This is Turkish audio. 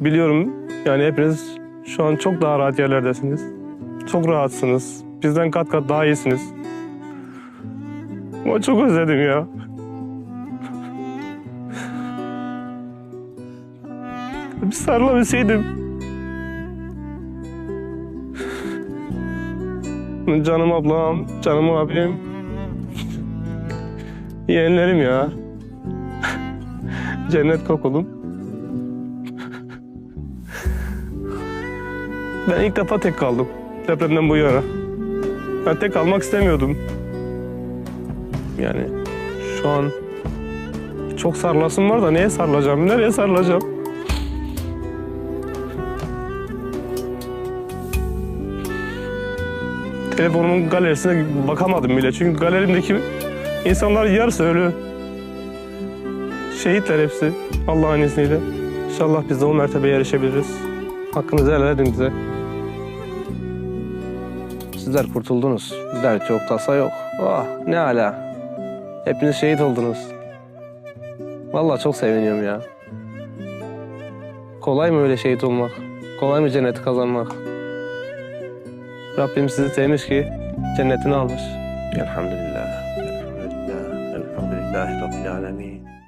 biliyorum yani hepiniz şu an çok daha rahat yerlerdesiniz. Çok rahatsınız. Bizden kat kat daha iyisiniz. Ama çok özledim ya. Bir sarılabilseydim. Canım ablam, canım abim. Yeğenlerim ya. Cennet kokulum. Ben ilk defa tek kaldım. Depremden bu yana. Ben tek kalmak istemiyordum. Yani şu an çok sarılasım var da neye sarılacağım, nereye sarılacağım? Telefonumun galerisine bakamadım bile. Çünkü galerimdeki insanlar yarısı ölü. Şehitler hepsi Allah'ın izniyle. İnşallah biz de o mertebeye erişebiliriz. Hakkınızı helal edin bize. Sizler kurtuldunuz. Dert yok, tasa yok. Ah ne ala. Hepiniz şehit oldunuz. Vallahi çok seviniyorum ya. Kolay mı öyle şehit olmak? Kolay mı cenneti kazanmak? Rabbim sizi sevmiş ki cennetini almış. Elhamdülillah. Elhamdülillah. Elhamdülillahi Rabbil alemin.